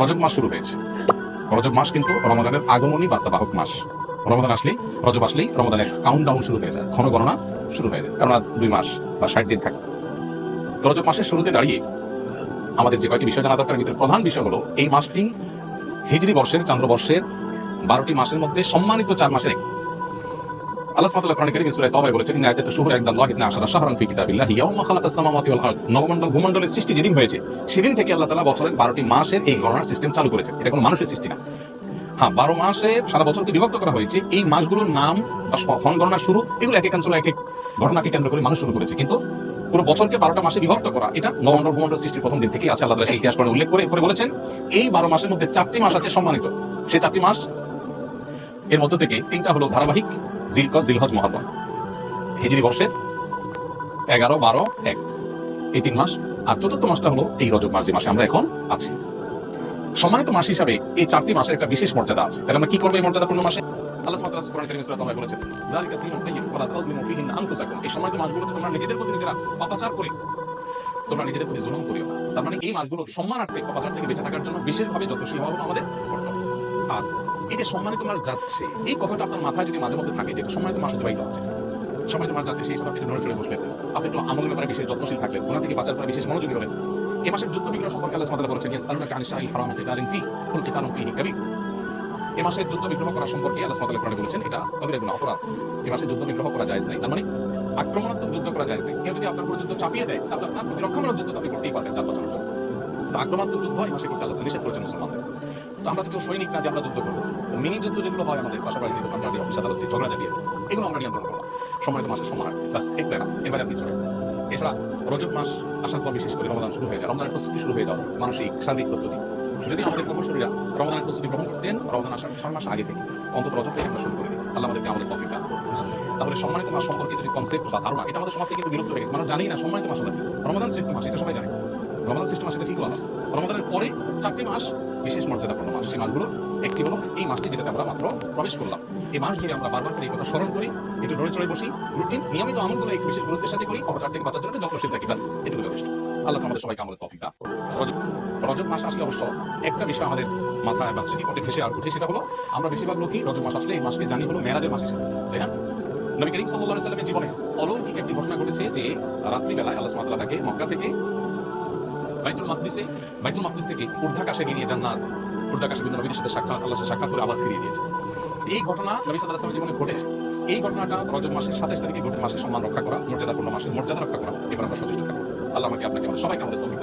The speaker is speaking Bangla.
রজব মাস শুরু হয়েছে। রজব মাস কিন্তু রমাদানের আগমনী বার্তাবাহক মাস। রমাদান আসলেই, রজব আসলেই রমাদানের কাউন্ট ডাউন শুরু হয়ে যায় ক্ষণ গণনা শুরু হয়ে যায় কারণ দুই মাস বা ষাট দিন থাকে। তো রজব মাসের শুরুতে দাঁড়িয়ে আমাদের যে কয়েকটি বিষয় জানা দরকার ভিতরে প্রধান বিষয় হলো, এই মাসটি হিজড়ি বর্ষের চান্দ্রবর্ষের বারোটি মাসের মধ্যে সম্মানিত চার মাসের একটি। আল্লাহ সুবহানাহু ওয়া তাআলা কোরআনে কারীমে সূরা তাওবায় বলেছেন, ইন্না আয়াতাশ শুহুরি ইনদাল্লাহি ইথনা আশারা শাহরান ফি কিতাবিল্লাহি ইয়াওমা খালাকাস সামাওয়াতি ওয়াল আরদ। নবমণ্ডল, ভূমণ্ডলের সৃষ্টি যেদিন হয়েছে, সেদিন থেকে আল্লাহ তাআলা বছরের 12টি মাসের এই গণনার সিস্টেম চালু করেছেন। এটা কোনো মানুষের সৃষ্টি না। হ্যাঁ কিন্তু পুরো বছরকে বারোটা মাসে বিভক্ত করা, এটা নবমণ্ডল, ভূমণ্ডল সৃষ্টির প্রথম দিন থেকেই আছে। আল্লাহ ইতিহাস করে উল্লেখ করে বলেছেন, এই বারো মাসের মধ্যে চারটি মাস আছে সম্মানিত। সেই চারটি মাস এর মধ্য থেকে তিনটা হলো ধারাবাহিক জিলকদ জিলহজ মহারম হিজরি বর্ষের এগারো, বারো, এক। এই তিন মাস। আর চতুর্থ মাসটা হলো এই রজব মাস, যে মাসে আমরা এখন আছি। সম্মানিত মাস হিসাবে এই চারটি মাসের একটা বিশেষ মর্যাদা আছে। তাহলে আমরা কি করব এই মর্যাদাপূর্ণ মাসে? এই মাসগুলোতে তোমরা নিজেদের তোমরা নিজেদের করিও তার মানে এই মাসগুলো থেকে বেঁচে থাকার জন্য বিশেষভাবে আমাদের আর এই যে সম্মানিত মাস যাচ্ছে। এই কথাটা আপনার মাথায় যদি মাঝে মধ্যে থাকে যেটা সম্মানিত মাস অতিবাহিত হচ্ছে। সম্মানিত মাস যাচ্ছে, সেই হিসাবে আপনি নড়ে চড়ে বসলেন। আপনি একটু আমলের ব্যাপারে বিশেষ যত্নশীল থাকলেন। ওনা থেকে বাঁচার পরে বিশেষ মনোযোগী হলেন। এ মাসের যুদ্ধ বিগ্রহ সম্পর্কে আল্লাহ তাআলা বলেছেন ইয়াসআলুনাকা আনিশ শাহরিল হারাম কিতালিন ফি কুল কিতালুন ফিহি কাবীর। এই মাসের যুদ্ধ বিগ্রহ করা সম্পর্কে আল্লাহ ওয়া কোরআনে বলেছেন, এটা কবিরা গুনাহ অপরাধ। এই মাসে যুদ্ধ বিগ্রহ করা জায়েজ নাই। তার মানে আক্রমণাত্মক যুদ্ধ করা জায়েজ নাই। কেউ যদি আপনার উপর যুদ্ধ চাপিয়ে দেয়, তাহলে আপনার প্রতিরক্ষামূলক যুদ্ধ আপনি করতেই পারবেন চার জন্য তো আক্রমণাত্মক যুদ্ধ এই মাসে করতে আল্লাহ নিষেধ করেছেন মুসলমানদের। তো আমরা তো কেউ সৈনিক না যে আমরা যুদ্ধ করব। মিনি যুদ্ধ যেগুলো হয় আমাদের দোকান বাড়ি অফিস আদালতে ঝগড়া জাতিয়ে এগুলো আমরা নিয়ন্ত্রণ করব। সম্মানিত মাসের সম্মান বাস একটু এনাফ এবারে কিছু নেই। এছাড়া রজব মাস আসার পর বিশেষ করে রমজান শুরু হয়ে যায়। রমজানের প্রস্তুতি শুরু হয়ে যাওয়া মানসিক, শারীরিক প্রস্তুতি। যদি আমাদের পূর্বশরীরা রমজানের প্রস্তুতি গ্রহণ করতেন রমজান আসার ছয় মাস আগে থেকে অন্তত রজব থেকে আমরা শুরু করে দিই। আল্লাহ আমাদেরকে আমাদের তফিক দান তাহলে সম্মানিত মাস সম্পর্কে যে কনসেপ্ট বা ধারণা, এটা আমাদের সমাজ থেকে কিন্তু বিলুপ্ত হয়ে গেছে। মানুষ জানেই না সম্মানিত মাস হলো। রমজান শ্রেষ্ঠ মাস, এটা সবাই জানে। রমজান শ্রেষ্ঠ মাস এটা ঠিকও আছে রমজানের পরে চারটি মাস, বিশেষ মর্যাদাপূর্ণ মাস। সেই মাসগুলো একটি হলো এই মাসটি যেটাতে আমরা মাত্র প্রবেশ করলাম। এই মাস জুড়ে আমরা বারবার করে এই কথা স্মরণ করি, একটু নড়ে চড়ে বসি রুটিন নিয়মিত আমলগুলো একটু বিশেষ গুরুত্বের সাথে করি অপচার থেকে বাঁচার জন্য যত্নশীল থাকি, ব্যাস, এটুকু যথেষ্ট। আল্লাহ আমাদের সবাইকে আমাদের তফিক দান। রজব মাস আসলে অবশ্য একটা বিষয় আমাদের মাথায় বা স্মৃতিপটে ভেসে আর উঠে, সেটা হলো আমরা বেশিরভাগ লোকই রজব মাস আসলে এই মাসকে জানি হলো মেরাজের মাস হিসেবে, তাই না? নবী করিম আলাইহি সাল্লামের জীবনে অলৌকিক একটি ঘটনা ঘটেছে যে রাত্রিবেলায় আল্লাহ তাআলা তাকে মক্কা থেকে বাইতুল মাকদিসে, বাইতুল মাকদিস থেকে উর্ধাকাশে নিয়ে জান্নাত। উর্ধাকাশে বিভিন্ন নবীর সাথে সাক্ষাৎ আল্লাহ সাক্ষাৎ করে আবার ফিরিয়ে দিয়েছে। এই ঘটনা নবী আলাইহি জীবনে ঘটেছে। এই ঘটনাটা রজব মাসের সাতাশ তারিখে ঘটে, মাসের সম্মান রক্ষা করা, মর্যাদাপূর্ণ মাসের মর্যাদা রক্ষা করা, এবার আমরা সচেষ্ট থাকব। আল্লাহ আমাকে আপনাকে আমাদের সবাইকে আমাদের তৌফিক